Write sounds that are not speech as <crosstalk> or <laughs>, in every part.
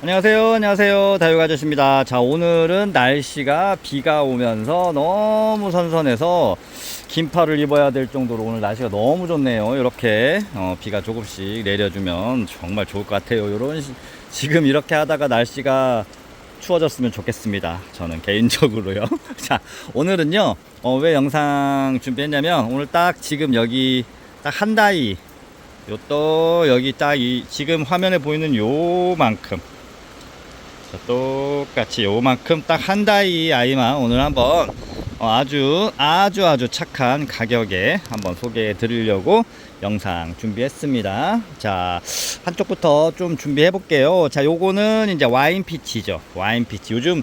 안녕하세요. 안녕하세요. 다육 아저씨입니다. 자, 오늘은 날씨가 비가 오면서 너무 선선해서 긴팔을 입어야 될 정도로 오늘 날씨가 너무 좋네요. 이렇게 어, 비가 조금씩 내려주면 정말 좋을 것 같아요. 이런 지금 이렇게 하다가 날씨가 추워졌으면 좋겠습니다. 저는 개인적으로요. <laughs> 자, 오늘은요. 어, 왜 영상 준비했냐면 오늘 딱 지금 여기 딱 한 다이 요 또 여기 딱 이 지금 화면에 보이는 요만큼 자, 똑같이 요만큼 딱 한 다이 아이만 오늘 한번 어, 아주 아주 아주 착한 가격에 한번 소개해 드리려고 영상 준비했습니다. 자, 한쪽부터 좀 준비해 볼게요. 자, 요거는 이제 와인 피치죠. 와인 피치. 요즘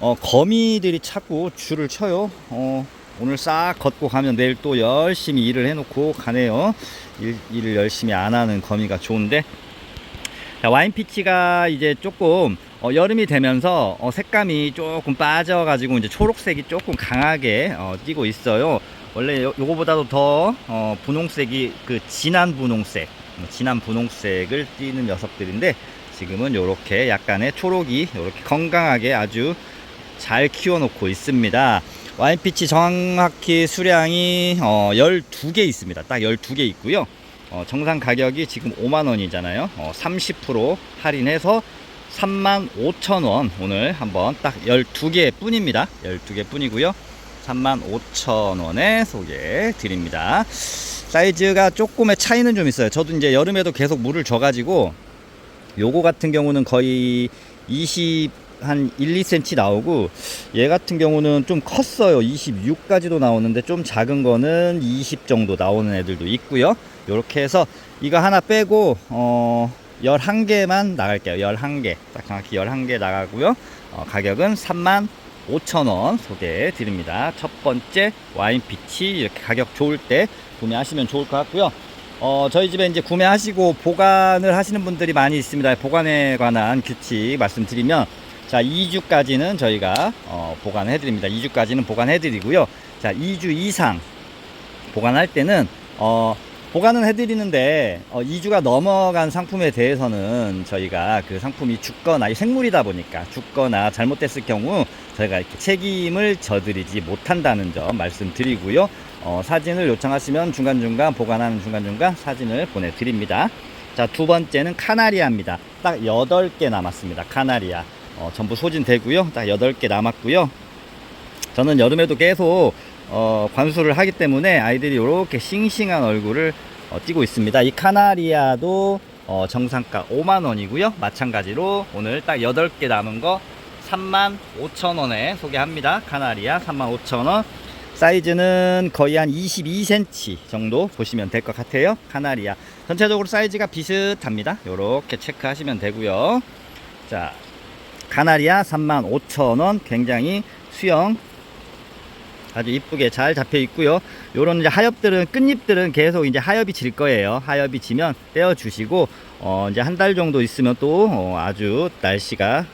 어, 거미들이 자꾸 줄을 쳐요. 어, 오늘 싹 걷고 가면 내일 또 열심히 일을 해놓고 가네요. 일, 일을 열심히 안 하는 거미가 좋은데 자, 와인 피치가 이제 조금 어, 여름이 되면서 어, 색감이 조금 빠져가지고 이제 초록색이 조금 강하게 어, 띄고 있어요. 원래 요, 요거보다도 더 어, 분홍색이 그 진한 분홍색, 어, 진한 분홍색을 띠는 녀석들인데 지금은 요렇게 약간의 초록이 요렇게 건강하게 아주 잘 키워놓고 있습니다. 와인피치 정확히 수량이 어, 12개 있습니다. 딱 12개 있고요. 어, 정상 가격이 지금 5만원이잖아요. 어, 30% 할인해서 35,000원 오늘 한번 딱 12개 뿐입니다. 12개 뿐이고요. 35,000원에 소개해 드립니다. 사이즈가 조금의 차이는 좀 있어요. 저도 이제 여름에도 계속 물을 줘가지고 요거 같은 경우는 거의 20, 한 1, 2cm 나오고 얘 같은 경우는 좀 컸어요. 26까지도 나오는데 좀 작은 거는 20 정도 나오는 애들도 있고요. 요렇게 해서 이거 하나 빼고 어 11개만 나갈게요. 11개. 딱 정확히 11개 나가고요. 어, 가격은 3만 5천원 소개해 드립니다. 첫 번째 와인 피치 이렇게 가격 좋을 때 구매하시면 좋을 것 같고요. 어, 저희 집에 이제 구매하시고 보관을 하시는 분들이 많이 있습니다. 보관에 관한 규칙 말씀드리면 자, 2주까지는 저희가 어, 보관해 드립니다. 2주까지는 보관해 드리고요. 자, 2주 이상 보관할 때는 어, 보관은 해드리는데 어, 2주가 넘어간 상품에 대해서는 저희가 그 상품이 죽거나 이 생물이다 보니까 죽거나 잘못됐을 경우 저희가 이렇게 책임을 져드리지 못한다는 점 말씀드리고요. 어, 사진을 요청하시면 중간중간 보관하는 중간중간 사진을 보내드립니다. 자, 두 번째는 카나리아입니다. 딱 8개 남았습니다. 카나리아. 어, 전부 소진되고요. 딱 8개 남았고요. 저는 여름에도 계속 어, 관수를 하기 때문에 아이들이 이렇게 싱싱한 얼굴을 어, 띄고 있습니다. 이 카나리아도 어, 정상가 5만 원이고요. 마찬가지로 오늘 딱 8개 남은 거 35,000원에 소개합니다. 카나리아 35,000원. 사이즈는 거의 한 22cm 정도 보시면 될 것 같아요. 카나리아. 전체적으로 사이즈가 비슷합니다. 이렇게 체크하시면 되고요. 자, 카나리아 35,000원. 굉장히 수영 아주 이쁘게 잘 잡혀 있고요. 요런 이제 하엽들은 끝잎들은 계속 이제 하엽이 질 거예요. 하엽이 지면 떼어 주시고 어 이제 한 달 정도 있으면 또 어, 아주 날씨가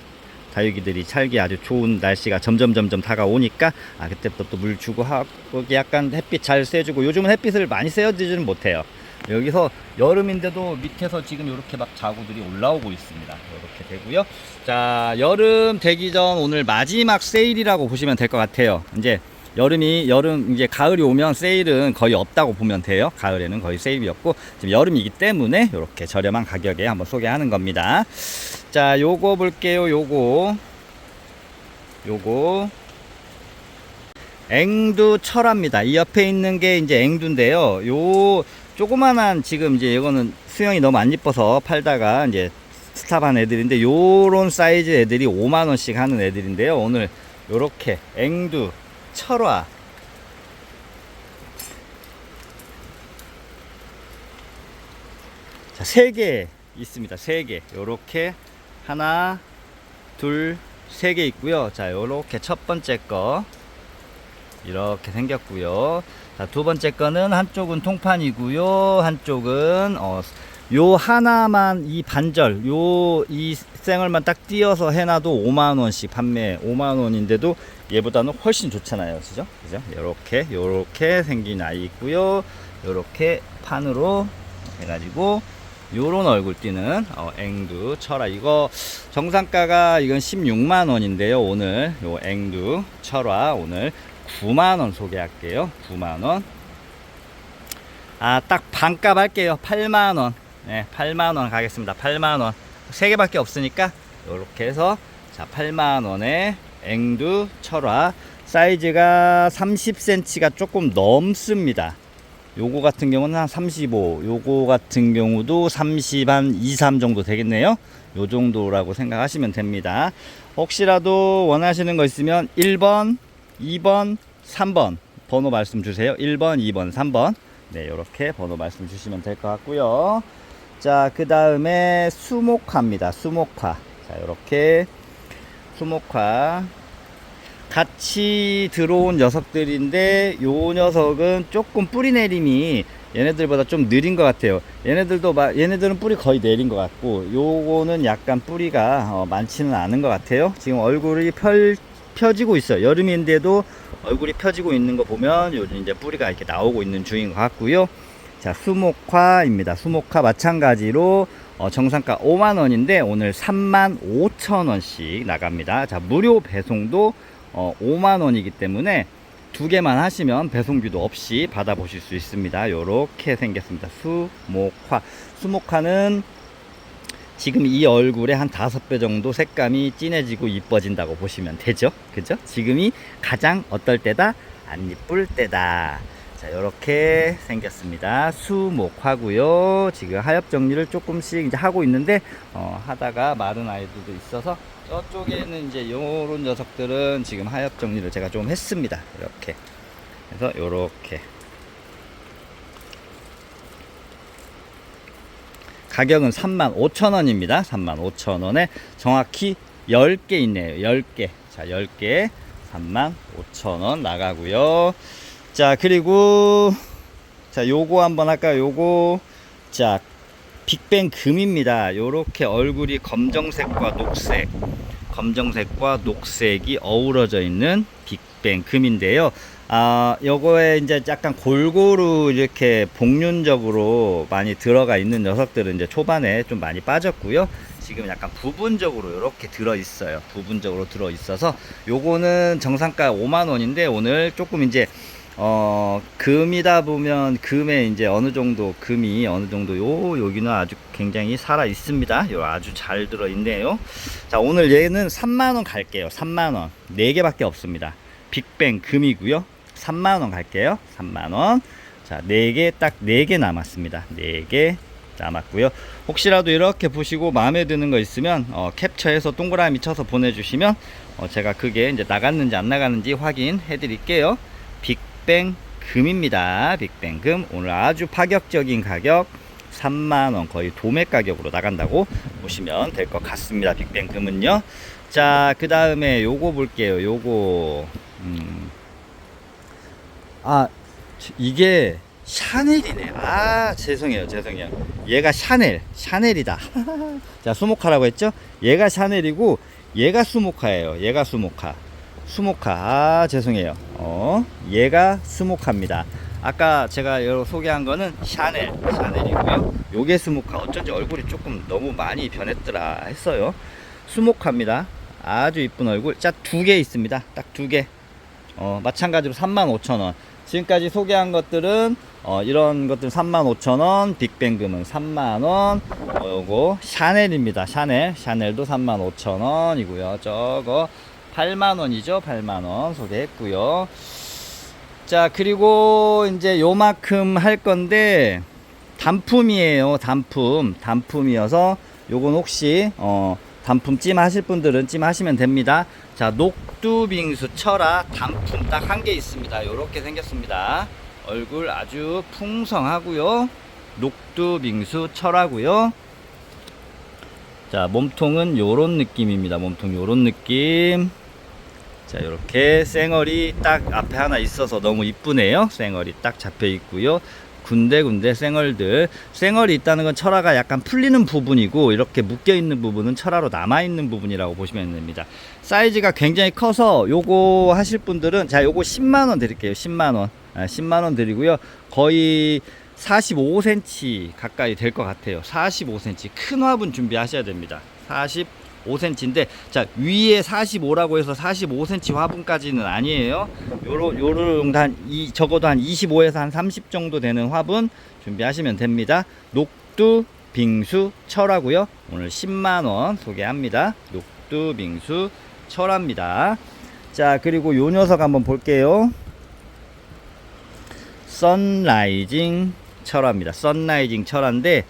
다육이들이 살기 아주 좋은 날씨가 점점 점점 다가오니까 아 그때부터 또 물 주고 하고 약간 햇빛 잘 쐬주고 요즘은 햇빛을 많이 쐬어주지는 못해요. 여기서 여름인데도 밑에서 지금 이렇게 막 자구들이 올라오고 있습니다. 이렇게 되고요. 자 여름 되기 전 오늘 마지막 세일이라고 보시면 될 것 같아요. 이제 여름이 여름 이제 가을이 오면 세일은 거의 없다고 보면 돼요. 가을에는 거의 세일이 없고 지금 여름이기 때문에 이렇게 저렴한 가격에 한번 소개하는 겁니다. 자, 요거 볼게요. 요거 요거 앵두 철합니다. 이 옆에 있는 게 이제 앵두인데요. 요 조그만한 지금 이제 이거는 수영이 너무 안 이뻐서 팔다가 이제 스탑한 애들인데 요런 사이즈 애들이 5만 원씩 하는 애들인데요. 오늘 요렇게 앵두 철화 자, 세 개 있습니다. 세 개. 요렇게 하나, 둘, 세 개 있고요. 자, 요렇게 첫 번째 거 이렇게 생겼고요. 자, 두 번째 거는 한쪽은 통판이고요. 한쪽은 어, 요 하나만 이 반절 요이 생얼만 딱 띄어서 해놔도 5만 원씩 판매 5만 원인데도 얘보다는 훨씬 좋잖아요. 그죠? 그죠? 요렇게 요렇게 생긴 아이 있고요. 요렇게 판으로 해가지고 요런 얼굴 띠는 어, 앵두 철화 이거 정상가가 이건 16만 원인데요 오늘. 요 앵두 철화 오늘 9만 원 소개할게요. 9만 원. 아, 딱 반값 할게요. 8만 원. 네, 8만원 가겠습니다. 8만원. 세 개밖에 없으니까, 요렇게 해서, 자, 8만원에 앵두 철화. 사이즈가 30cm가 조금 넘습니다. 요거 같은 경우는 한 35, 요거 같은 경우도 30, 한 2, 3 정도 되겠네요. 요 정도라고 생각하시면 됩니다. 혹시라도 원하시는 거 있으면 1번, 2번, 3번 번호 말씀 주세요. 1번, 2번, 3번. 네, 이렇게 번호 말씀 주시면 될 것 같고요. 자, 그 다음에 수목화입니다. 수목화. 자, 이렇게 수목화. 같이 들어온 녀석들인데 요 녀석은 조금 뿌리 내림이 얘네들보다 좀 느린 것 같아요. 얘네들도 막 얘네들은 뿌리 거의 내린 것 같고 요거는 약간 뿌리가 어, 많지는 않은 것 같아요. 지금 얼굴이 펼 펴지고 있어요. 여름인데도 얼굴이 펴지고 있는 거 보면 요즘 이제 뿌리가 이렇게 나오고 있는 중인 것 같고요. 자, 수목화입니다. 수목화 마찬가지로 어, 정상가 5만 원인데 오늘 3만 5천 원씩 나갑니다. 자, 무료 배송도 어, 5만 원이기 때문에 두 개만 하시면 배송비도 없이 받아보실 수 있습니다. 요렇게 생겼습니다. 수목화. 수목화는 지금 이 얼굴에 한 다섯 배 정도 색감이 진해지고 이뻐진다고 보시면 되죠. 그죠? 지금이 가장 어떨 때다? 안 이쁠 때다. 자, 이렇게 생겼습니다. 수목화고요. 지금 하엽 정리를 조금씩 이제 하고 있는데 어, 하다가 마른 아이들도 있어서 저쪽에는 이제 요런 녀석들은 지금 하엽 정리를 제가 좀 했습니다. 이렇게. 그래서 요렇게 가격은 35,000원입니다. 35,000원에 정확히 10개 있네요. 10개. 자, 10개 35,000원 나가고요. 자, 그리고 자, 요거 한번 할까요? 요거 자, 빅뱅 금입니다. 요렇게 얼굴이 검정색과 녹색, 검정색과 녹색이 어우러져 있는 빅뱅 금인데요. 아, 요거에 이제 약간 골고루 이렇게 복륜적으로 많이 들어가 있는 녀석들은 이제 초반에 좀 많이 빠졌고요. 지금 약간 부분적으로 이렇게 들어 있어요. 부분적으로 들어 있어서 요거는 정상가 5만 원인데 오늘 조금 이제 어, 금이다 보면 금에 이제 어느 정도 금이 어느 정도 요 여기는 아주 굉장히 살아 있습니다. 요 아주 잘 들어 있네요. 자, 오늘 얘는 3만 원 갈게요. 3만 원. 4개밖에 없습니다. 빅뱅 금이고요. 3만 원 갈게요. 3만 원. 자, 4개 딱 4개 남았습니다. 4개 남았고요. 혹시라도 이렇게 보시고 마음에 드는 거 있으면 어, 캡처해서 동그라미 쳐서 보내 주시면 어, 제가 그게 이제 나갔는지 안 나갔는지 확인해 드릴게요. 빅뱅 금입니다. 빅뱅 금 오늘 아주 파격적인 가격 3만원 거의 도매 가격으로 나간다고 보시면 될 것 같습니다. 빅뱅 금은요. 자, 그 다음에 요거 볼게요. 요거 음. 아 이게 샤넬이네. 아 죄송해요, 죄송해요. 얘가 샤넬, 샤넬이다. <laughs> 자 수모카라고 했죠? 얘가 샤넬이고 얘가 수모카예요. 얘가 수모카. 수모카. 아 죄송해요. 어 얘가 수모카입니다. 아까 제가 여러 소개한 거는 샤넬, 샤넬이고요. 요게 수모카. 어쩐지 얼굴이 조금 너무 많이 변했더라 했어요. 수모카입니다. 아주 이쁜 얼굴. 자 두 개 있습니다. 딱 두 개. 어, 마찬가지로 35,000원. 지금까지 소개한 것들은 어, 이런 것들 35,000원, 빅뱅금은 3만원, 어, 요거 샤넬입니다. 샤넬. 샤넬도 35,000원이고요. 저거 8만원이죠. 8만원 소개했고요. 자, 그리고 이제 요만큼 할 건데 단품이에요. 단품. 단품이어서 요건 혹시 어, 단품 찜 하실 분들은 찜 하시면 됩니다. 자, 녹두빙수 철아 단품 딱 한 개 있습니다. 요렇게 생겼습니다. 얼굴 아주 풍성하고요. 녹두빙수 철하고요. 자, 몸통은 요런 느낌입니다. 몸통 요런 느낌. 자, 요렇게 쌩얼이 딱 앞에 하나 있어서 너무 이쁘네요. 쌩얼이 딱 잡혀 있고요. 군데군데 쌩얼들. 쌩얼이 있다는 건 철화가 약간 풀리는 부분이고 이렇게 묶여 있는 부분은 철화로 남아 있는 부분이라고 보시면 됩니다. 사이즈가 굉장히 커서 요거 하실 분들은 자, 요거 10만 원 드릴게요. 10만 원. 아, 10만 원 드리고요. 거의 45cm 가까이 될 것 같아요. 45cm 큰 화분 준비하셔야 됩니다. 45cm인데 자 위에 45라고 해서 45cm 화분까지는 아니에요. 요런 요런 한 이 적어도 한 25에서 한 30 정도 되는 화분 준비하시면 됩니다. 녹두 빙수 철하고요. 오늘 10만 원 소개합니다. 녹두 빙수 철합니다. 자 그리고 요 녀석 한번 볼게요. 선라이징 철화입니다. 선라이징 철화인데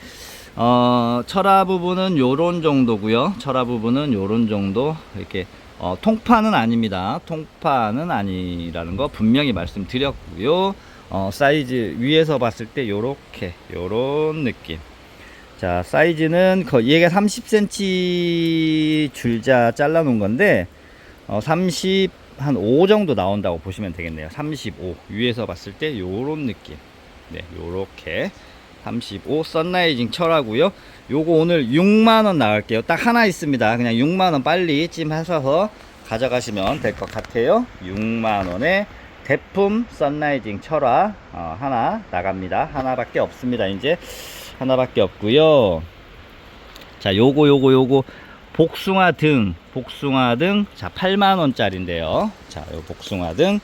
어, 철화 부분은 요런 정도고요. 철화 부분은 요런 정도 이렇게 어, 통파는 아닙니다. 통파는 아니라는 거 분명히 말씀드렸고요. 어, 사이즈 위에서 봤을 때 요렇게 요런 느낌. 자 사이즈는 거 얘가 30cm 줄자 잘라 놓은 건데 어, 30 한 5 정도 나온다고 보시면 되겠네요. 35 위에서 봤을 때 요런 느낌. 네, 요렇게 35 썬라이징 철하고요. 요거 오늘 6만 원 나갈게요. 딱 하나 있습니다. 그냥 6만 원 빨리 찜하셔서 가져가시면 될 것 같아요. 6만 원에 대품 썬라이징 철화 어, 하나 나갑니다. 하나밖에 없습니다. 이제 하나밖에 없고요. 자, 요거 요거 요거 복숭아 등, 복숭아 등, 자, 8만원짜리인데요. 자, 요 복숭아 등,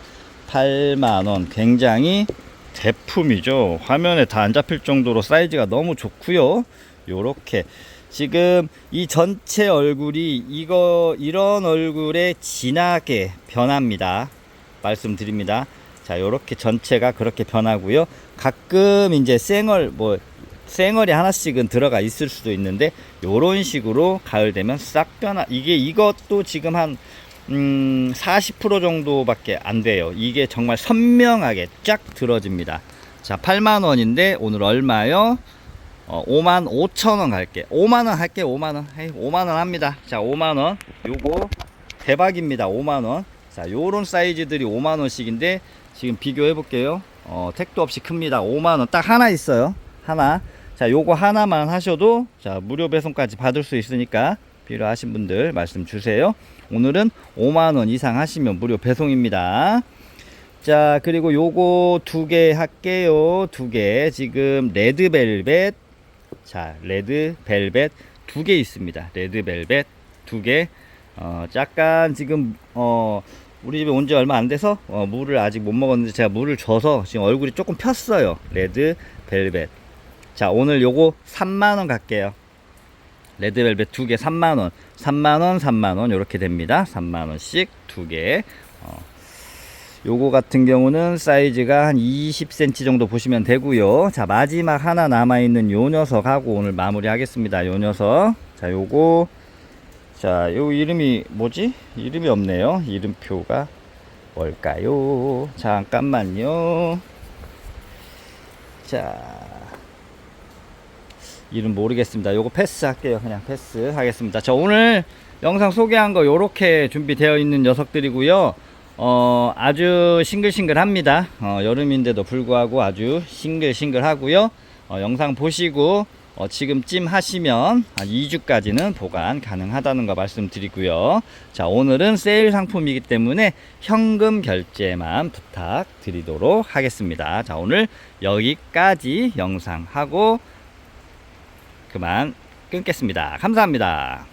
8만원. 굉장히 대품이죠. 화면에 다 안 잡힐 정도로 사이즈가 너무 좋고요 요렇게. 지금 이 전체 얼굴이 이거, 이런 얼굴에 진하게 변합니다. 말씀드립니다. 자, 요렇게 전체가 그렇게 변하고요. 가끔 이제 생얼, 뭐, 생얼이 하나씩은 들어가 있을 수도 있는데 요런 식으로 가을 되면 싹 변화 이게 이것도 지금 한 음, 40% 정도밖에 안 돼요. 이게 정말 선명하게 쫙 들어집니다. 자, 8만 원인데 오늘 얼마요? 어, 5만 5천 원 갈게. 5만 원 할게. 5만 원. 헤이, 5만 원 합니다. 자, 5만 원. 요거 대박입니다. 5만 원. 자, 요런 사이즈들이 5만 원씩인데 지금 비교해 볼게요. 어, 택도 없이 큽니다. 5만 원 딱 하나 있어요. 하나. 자, 요거 하나만 하셔도 자, 무료 배송까지 받을 수 있으니까 필요하신 분들 말씀 주세요. 오늘은 5만 원 이상 하시면 무료 배송입니다. 자, 그리고 요거 두 개 할게요. 두 개. 지금 레드벨벳. 자, 레드벨벳 두 개 있습니다. 레드벨벳 두 개. 어, 약간 지금 어 우리 집에 온 지 얼마 안 돼서 어, 물을 아직 못 먹었는데 제가 물을 줘서 지금 얼굴이 조금 폈어요. 레드 벨벳. 자, 오늘 요거 3만원 갈게요. 레드벨벳 두 개 3만원. 3만원, 3만원. 요렇게 됩니다. 3만원씩 두 개. 어, 요거 같은 경우는 사이즈가 한 20cm 정도 보시면 되고요. 자, 마지막 하나 남아있는 요 녀석하고 오늘 마무리 하겠습니다. 요 녀석. 자, 요거. 자, 요 이름이 뭐지? 이름이 없네요. 이름표가 뭘까요? 잠깐만요. 자, 이름 모르겠습니다. 요거 패스 할게요. 그냥 패스 하겠습니다. 자, 오늘 영상 소개한 거 요렇게 준비되어 있는 녀석들이고요. 어, 아주 싱글싱글합니다. 어, 여름인데도 불구하고 아주 싱글싱글하고요. 어, 영상 보시고 어, 지금 찜 하시면 한 2주까지는 보관 가능하다는 거 말씀드리고요. 자, 오늘은 세일 상품이기 때문에 현금 결제만 부탁드리도록 하겠습니다. 자, 오늘 여기까지 영상 하고 그만 끊겠습니다. 감사합니다.